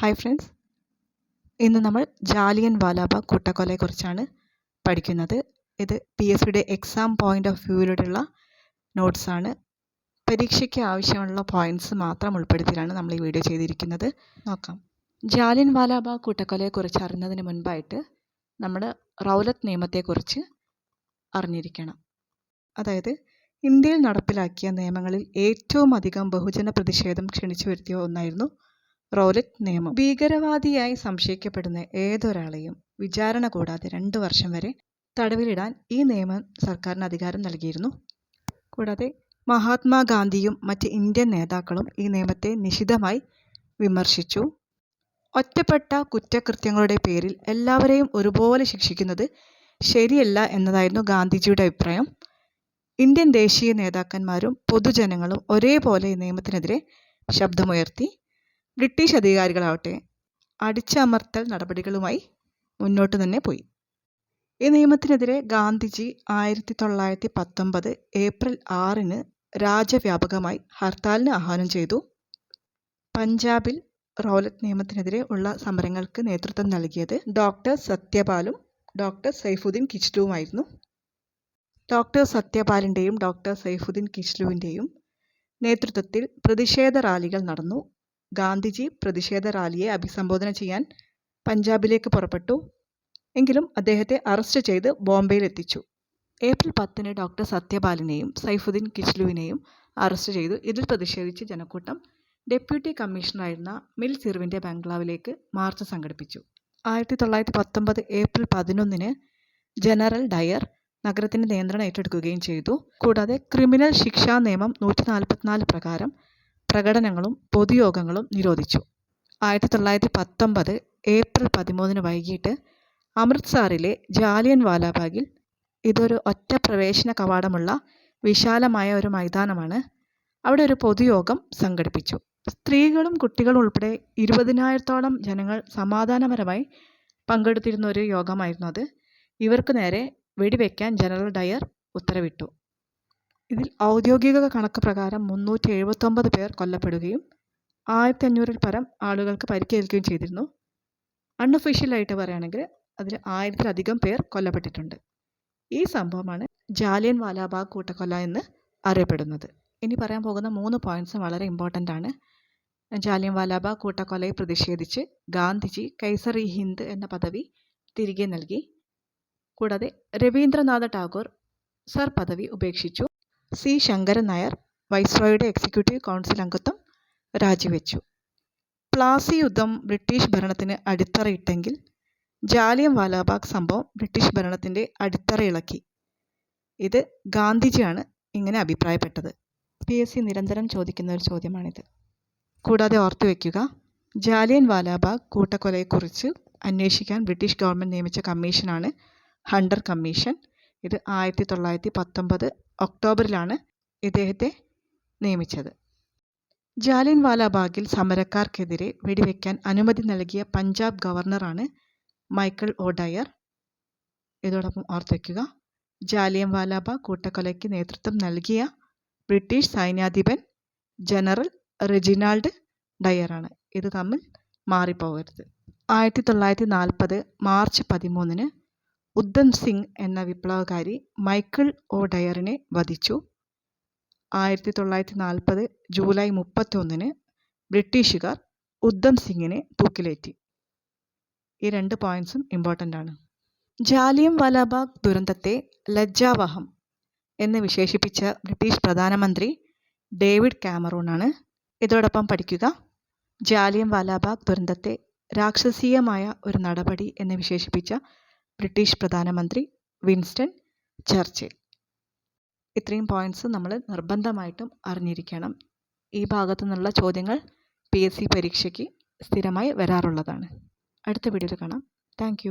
Hi friends ഇന്ന് നമ്മൾ ജാലിയൻ വാലാബാഗ് കൂട്ടക്കൊലയെക്കുറിച്ചാണ് പഠിക്കുന്നത്. ഇത് പി എസ് സിയുടെ എക്സാം പോയിന്റ് ഓഫ് വ്യൂവിലൂടെയുള്ള നോട്ട്സാണ് പരീക്ഷയ്ക്ക് ആവശ്യമുള്ള പോയിന്റ്സ് മാത്രം ഉൾപ്പെടുത്തിയാണ് നമ്മൾ ഈ വീഡിയോ ചെയ്തിരിക്കുന്നത്. നോക്കാം. ജാലിയൻ വാലാബാഗ് കൂട്ടക്കൊലയെക്കുറിച്ച് അറിയുന്നതിന് മുൻപായിട്ട് നമ്മൾ റൗലത്ത് നിയമത്തെക്കുറിച്ച് അറിഞ്ഞിരിക്കണം. അതായത് ഇന്ത്യയിൽ നടപ്പിലാക്കിയ നിയമങ്ങളിൽ ഏറ്റവും അധികം ബഹുജന പ്രതിഷേധം ക്ഷണിച്ചു വരുത്തിയ ഒന്നായിരുന്നു റൗലറ്റ് നിയമം. ഭീകരവാദിയായി സംശയിക്കപ്പെടുന്ന ഏതൊരാളെയും വിചാരണ കൂടാതെ രണ്ട് വർഷം വരെ തടവിലിടാൻ ഈ നിയമം സർക്കാരിന് അധികാരം നൽകിയിരുന്നു. കൂടാതെ മഹാത്മാഗാന്ധിയും മറ്റ് ഇന്ത്യൻ നേതാക്കളും ഈ നിയമത്തെ നിശിതമായി വിമർശിച്ചു. ഒറ്റപ്പെട്ട കുറ്റകൃത്യങ്ങളുടെ പേരിൽ എല്ലാവരെയും ഒരുപോലെ ശിക്ഷിക്കുന്നത് ശരിയല്ല എന്നതായിരുന്നു ഗാന്ധിജിയുടെ അഭിപ്രായം. ഇന്ത്യൻ ദേശീയ നേതാക്കന്മാരും പൊതുജനങ്ങളും ഒരേപോലെ ഈ നിയമത്തിനെതിരെ ശബ്ദമുയർത്തി. ബ്രിട്ടീഷ് അധികാരികളാവട്ടെ അടിച്ചമർത്തൽ നടപടികളുമായി മുന്നോട്ട് തന്നെ പോയി. ഈ നിയമത്തിനെതിരെ ഗാന്ധിജി ആയിരത്തി തൊള്ളായിരത്തി പത്തൊമ്പത് ഏപ്രിൽ ആറിന് രാജ്യവ്യാപകമായി ഹർത്താലിന് ആഹ്വാനം ചെയ്തു. പഞ്ചാബിൽ റോലറ്റ് നിയമത്തിനെതിരെ ഉള്ള സമരങ്ങൾക്ക് നേതൃത്വം നൽകിയത് ഡോക്ടർ സത്യപാലും ഡോക്ടർ സൈഫുദ്ദീൻ കിച്ലുവുമായിരുന്നു. ഡോക്ടർ സത്യപാലിന്റെയും ഡോക്ടർ സൈഫുദ്ദീൻ കിച്ലുവിന്റെയും നേതൃത്വത്തിൽ പ്രതിഷേധ റാലികൾ നടന്നു. ഗാന്ധിജി പ്രതിഷേധ റാലിയെ അഭിസംബോധന ചെയ്യാൻ പഞ്ചാബിലേക്ക് പുറപ്പെട്ടു. എങ്കിലും അദ്ദേഹത്തെ അറസ്റ്റ് ചെയ്ത് ബോംബെയിലെത്തിച്ചു. ഏപ്രിൽ പത്തിന് ഡോക്ടർ സത്യപാലിനെയും സൈഫുദ്ദീൻ കിച്ലുവിനെയും അറസ്റ്റ് ചെയ്തു. ഇതിൽ പ്രതിഷേധിച്ച് ജനക്കൂട്ടം ഡെപ്യൂട്ടി കമ്മീഷണറായിരുന്ന മിൽ സിർവിന്റെ ബംഗ്ലാവിലേക്ക് മാർച്ച് സംഘടിപ്പിച്ചു. ആയിരത്തി തൊള്ളായിരത്തി പത്തൊമ്പത് ഏപ്രിൽ പതിനൊന്നിന് ജനറൽ ഡയർ നഗരത്തിന്റെ നിയന്ത്രണം ഏറ്റെടുക്കുകയും ചെയ്തു. കൂടാതെ ക്രിമിനൽ ശിക്ഷാ നിയമം നൂറ്റി നാൽപ്പത്തിനാല് പ്രകാരം പ്രകടനങ്ങളും പൊതുയോഗങ്ങളും നിരോധിച്ചു. ആയിരത്തി തൊള്ളായിരത്തി പത്തൊമ്പത് ഏപ്രിൽ പതിമൂന്നിന് വൈകിട്ട് അമൃത്സറിലെ ജാലിയൻ വാലാബാഗിൽ ഇതൊരു ഒറ്റ പ്രവേശന കവാടമുള്ള വിശാലമായ ഒരു മൈതാനമാണ്. അവിടെ ഒരു പൊതുയോഗം സംഘടിപ്പിച്ചു. സ്ത്രീകളും കുട്ടികളും ഉൾപ്പെടെ ഇരുപതിനായിരത്തോളം ജനങ്ങൾ സമാധാനപരമായി പങ്കെടുത്തിരുന്ന ഒരു യോഗമായിരുന്നു അത്. ഇവർക്ക് നേരെ വെടിവെക്കാൻ ജനറൽ ഡയർ ഉത്തരവിട്ടു. ഇതിൽ ഔദ്യോഗിക കണക്ക് പ്രകാരം മുന്നൂറ്റി എഴുപത്തൊമ്പത് പേർ കൊല്ലപ്പെടുകയും ആയിരത്തി അഞ്ഞൂറിൽ പരം ആളുകൾക്ക് പരിക്കേൽക്കുകയും ചെയ്തിരുന്നു. അൺഒഫീഷ്യലായിട്ട് പറയുകയാണെങ്കിൽ അതിൽ ആയിരത്തിലധികം പേർ കൊല്ലപ്പെട്ടിട്ടുണ്ട്. ഈ സംഭവമാണ് ജാലിയൻ വാലാബാഗ് കൂട്ടക്കൊല എന്ന് അറിയപ്പെടുന്നത്. ഇനി പറയാൻ പോകുന്ന മൂന്ന് പോയിന്റ്സ് വളരെ ഇമ്പോർട്ടന്റ് ആണ്. ജാലിയൻ വാലാബാഗ് കൂട്ടക്കൊലയെ പ്രതിഷേധിച്ച് ഗാന്ധിജി കൈസർ ഇ ഹിന്ദ് എന്ന പദവി തിരികെ നൽകി. കൂടാതെ രവീന്ദ്രനാഥ ടാഗോർ സർ പദവി ഉപേക്ഷിച്ചു. സി. ശങ്കരൻ നായർ വൈസ്രോയുടെ എക്സിക്യൂട്ടീവ് കൗൺസിൽ അംഗത്വം രാജിവെച്ചു. പ്ലാസി യുദ്ധം ബ്രിട്ടീഷ് ഭരണത്തിന് അടിത്തറയിട്ടെങ്കിൽ ജാലിയം വാലാബാഗ് സംഭവം ബ്രിട്ടീഷ് ഭരണത്തിന്റെ അടിത്തറ ഇളക്കി ഇത് ഗാന്ധിജിയാണ് ഇങ്ങനെ അഭിപ്രായപ്പെട്ടത്. പി. എസ്. സി. നിരന്തരം ചോദിക്കുന്ന ഒരു ചോദ്യമാണിത്. കൂടാതെ ഓർത്തു വയ്ക്കുക ജാലിയൻ വാലാബാഗ് കൂട്ടക്കൊലയെക്കുറിച്ച് അന്വേഷിക്കാൻ ബ്രിട്ടീഷ് ഗവൺമെന്റ് നിയമിച്ച കമ്മീഷനാണ് ഹണ്ടർ കമ്മീഷൻ. ഇത് ആയിരത്തി തൊള്ളായിരത്തി പത്തൊമ്പത് ഒക്ടോബറിലാണ് ഇദ്ദേഹത്തെ നിയമിച്ചത്. ജാലിൻ വാലാബാഗിൽ സമരക്കാർക്കെതിരെ വെടിവെക്കാൻ അനുമതി നൽകിയ പഞ്ചാബ് ഗവർണറാണ് മൈക്കിൾ ഓഡയർ ഇതോടൊപ്പം ഓർത്തു വയ്ക്കുക ജാലിയൻ വാലാബാഗ് കൂട്ടക്കൊലയ്ക്ക് നേതൃത്വം നൽകിയ ബ്രിട്ടീഷ് സൈന്യാധിപൻ ജനറൽ റെജിനാൾഡ് ഡയറാണ്. ഇത് തമ്മിൽ മാറിപ്പോകരുത്. ആയിരത്തി തൊള്ളായിരത്തി നാൽപ്പത് മാർച്ച് പതിമൂന്നിന് ഉദ്ധം സിംഗ് എന്ന വിപ്ലവകാരി മൈക്കിൾ ഒ ഡയറിനെ വധിച്ചു. ആയിരത്തി തൊള്ളായിരത്തി നാൽപ്പത് ജൂലൈ മുപ്പത്തൊന്നിന് ബ്രിട്ടീഷുകാർ ഉദ്ധം സിംഗിനെ തൂക്കിലേറ്റി. ഈ രണ്ട് പോയിന്റ്സും ഇമ്പോർട്ടന്റ് ആണ്. ജാലിയം വാലാബാഗ് ദുരന്തത്തെ ലജ്ജാവഹം എന്ന് വിശേഷിപ്പിച്ച ബ്രിട്ടീഷ് പ്രധാനമന്ത്രി ഡേവിഡ് കാമറൂണാണ് ഇതോടൊപ്പം പഠിക്കുക. ജാലിയം വാലാബാഗ് ദുരന്തത്തെ രാക്ഷസീയമായ ഒരു നടപടി എന്ന് വിശേഷിപ്പിച്ച ബ്രിട്ടീഷ് പ്രധാനമന്ത്രി വിൻസ്റ്റൺ ചർച്ചിൽ. ഇത്രയും പോയിന്റ്സ് നമ്മൾ നിർബന്ധമായിട്ടും അറിഞ്ഞിരിക്കണം. ഈ ഭാഗത്തു നിന്നുള്ള ചോദ്യങ്ങൾ പി എസ് സി പരീക്ഷയ്ക്ക് സ്ഥിരമായി വരാറുള്ളതാണ്. അടുത്ത വീഡിയോയിൽ കാണാം. താങ്ക്